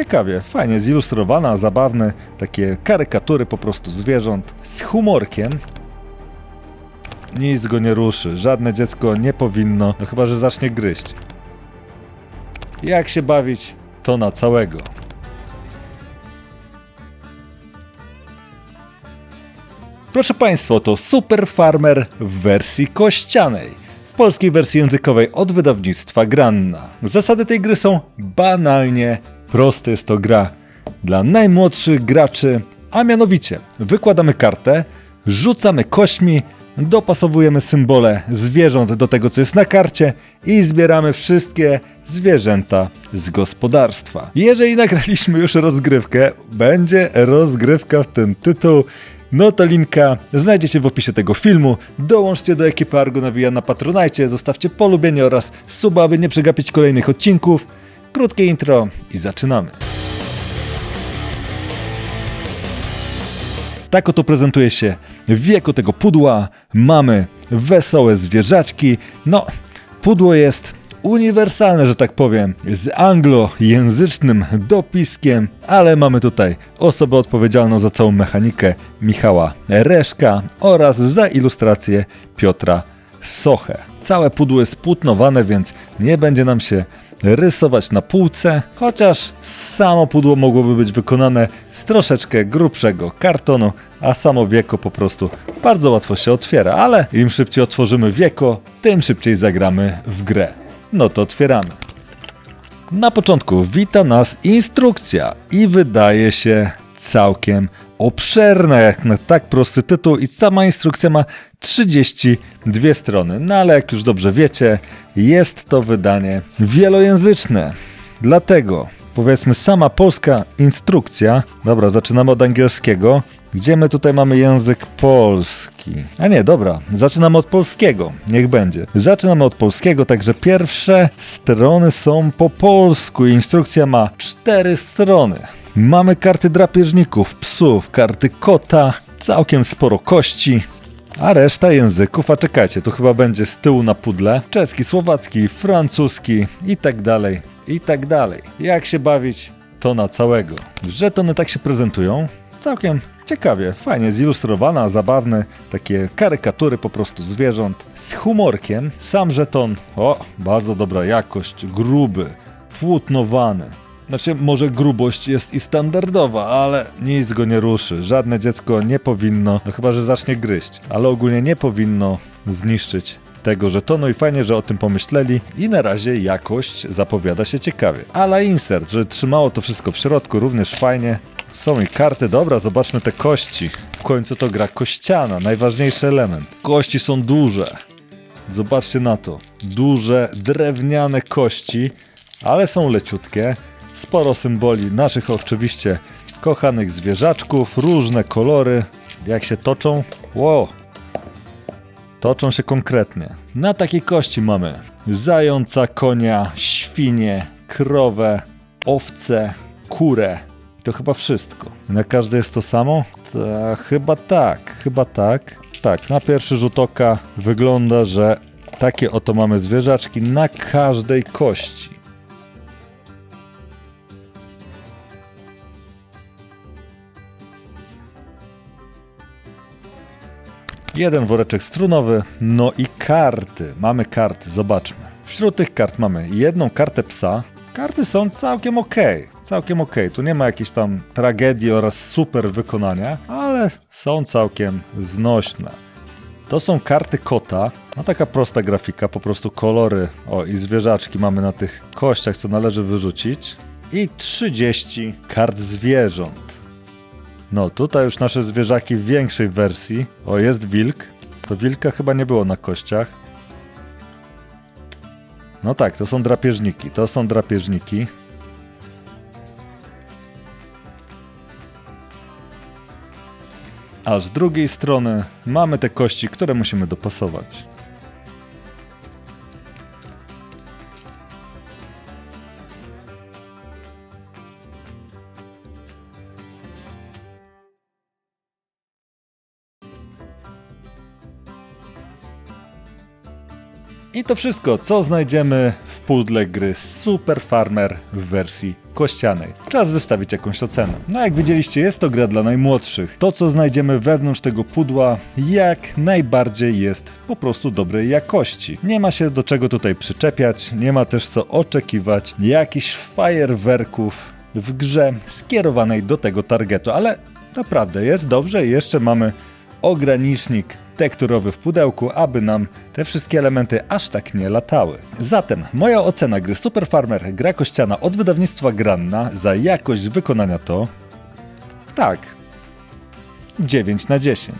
ciekawie, fajnie zilustrowana, zabawne, takie karykatury po prostu zwierząt z humorkiem. Nic go nie ruszy, żadne dziecko nie powinno, no chyba że zacznie gryźć. Jak się bawić, to na całego. Proszę Państwa, to Super Farmer w wersji kościanej. W polskiej wersji językowej od wydawnictwa Granna. Zasady tej gry są banalnie proste. Jest to gra dla najmłodszych graczy, a mianowicie wykładamy kartę, rzucamy kośćmi, dopasowujemy symbole zwierząt do tego, co jest na karcie i zbieramy wszystkie zwierzęta z gospodarstwa. Jeżeli nagraliśmy już rozgrywkę, będzie rozgrywka w ten tytuł. No to linka znajdziecie w opisie tego filmu. Dołączcie do ekipy Argo Nawija na Patronajcie, zostawcie polubienie oraz suba, aby nie przegapić kolejnych odcinków. Krótkie intro i zaczynamy. Tak oto prezentuje się wieko tego pudła. Mamy wesołe zwierzaczki. No, pudło jest uniwersalne, że tak powiem, z anglojęzycznym dopiskiem, ale mamy tutaj osobę odpowiedzialną za całą mechanikę Michała Reszka oraz za ilustrację Piotra Sochę. Całe pudło jest płótnowane, więc nie będzie nam się rysować na półce, chociaż samo pudło mogłoby być wykonane z troszeczkę grubszego kartonu, a samo wieko po prostu bardzo łatwo się otwiera, ale im szybciej otworzymy wieko, tym szybciej zagramy w grę. No to otwieramy. Na początku wita nas instrukcja i wydaje się całkiem obszerna jak na tak prosty tytuł i sama instrukcja ma 32 strony. No ale jak już dobrze wiecie, jest to wydanie wielojęzyczne. Dlatego powiedzmy sama polska instrukcja. Dobra, zaczynamy od angielskiego. Gdzie my tutaj mamy język polski? A nie, dobra, zaczynamy od polskiego. Niech będzie. Zaczynamy od polskiego, także pierwsze strony są po polsku. Instrukcja ma cztery strony. Mamy karty drapieżników, psów, karty kota, całkiem sporo kości, a reszta języków, a czekajcie, tu chyba będzie z tyłu na pudle. Czeski, słowacki, francuski i tak dalej, i tak dalej. Jak się bawić, to na całego. Żetony tak się prezentują. Całkiem ciekawie, fajnie zilustrowana, zabawne, takie karykatury po prostu zwierząt z humorkiem. Sam żeton, o, bardzo dobra jakość, gruby, płótnowany. Znaczy, może grubość jest i standardowa, ale nic go nie ruszy. Żadne dziecko nie powinno, no chyba, że zacznie gryźć, ale ogólnie nie powinno zniszczyć tego żetonu i fajnie, że o tym pomyśleli i na razie jakość zapowiada się ciekawie. Ale insert, że trzymało to wszystko w środku, również fajnie. Są i karty, dobra, zobaczmy te kości. W końcu to gra kościana, najważniejszy element. Kości są duże. Zobaczcie na to. Duże, drewniane kości, ale są leciutkie. Sporo symboli naszych oczywiście kochanych zwierzaczków, różne kolory. Jak się toczą? Wow! Toczą się konkretnie. Na takiej kości mamy zająca, konia, świnie, krowę, owce, kurę. To chyba wszystko. Na każde jest to samo? Chyba tak, chyba tak. Tak, na pierwszy rzut oka wygląda, że takie oto mamy zwierzaczki na każdej kości. Jeden woreczek strunowy, no i karty. Mamy karty, zobaczmy. Wśród tych kart mamy jedną kartę psa. Karty są całkiem ok, całkiem ok. Tu nie ma jakiejś tam tragedii oraz super wykonania, ale są całkiem znośne. To są karty kota. No taka prosta grafika, po prostu kolory. O, i zwierzaczki mamy na tych kościach, co należy wyrzucić. I 30 kart zwierząt. No, tutaj już nasze zwierzaki w większej wersji. O, jest wilk. To wilka chyba nie było na kościach. No tak, to są drapieżniki. To są drapieżniki. A z drugiej strony mamy te kości, które musimy dopasować. I to wszystko, co znajdziemy w pudle gry Super Farmer w wersji kościanej. Czas wystawić jakąś ocenę. No jak widzieliście, jest to gra dla najmłodszych. To, co znajdziemy wewnątrz tego pudła, jak najbardziej jest po prostu dobrej jakości. Nie ma się do czego tutaj przyczepiać, nie ma też co oczekiwać jakichś fajerwerków w grze skierowanej do tego targetu, ale naprawdę jest dobrze i jeszcze mamy ogranicznik tekturowy w pudełku, aby nam te wszystkie elementy aż tak nie latały. Zatem moja ocena gry Super Farmer, gra kościana od wydawnictwa Granna za jakość wykonania to tak 9 na 10.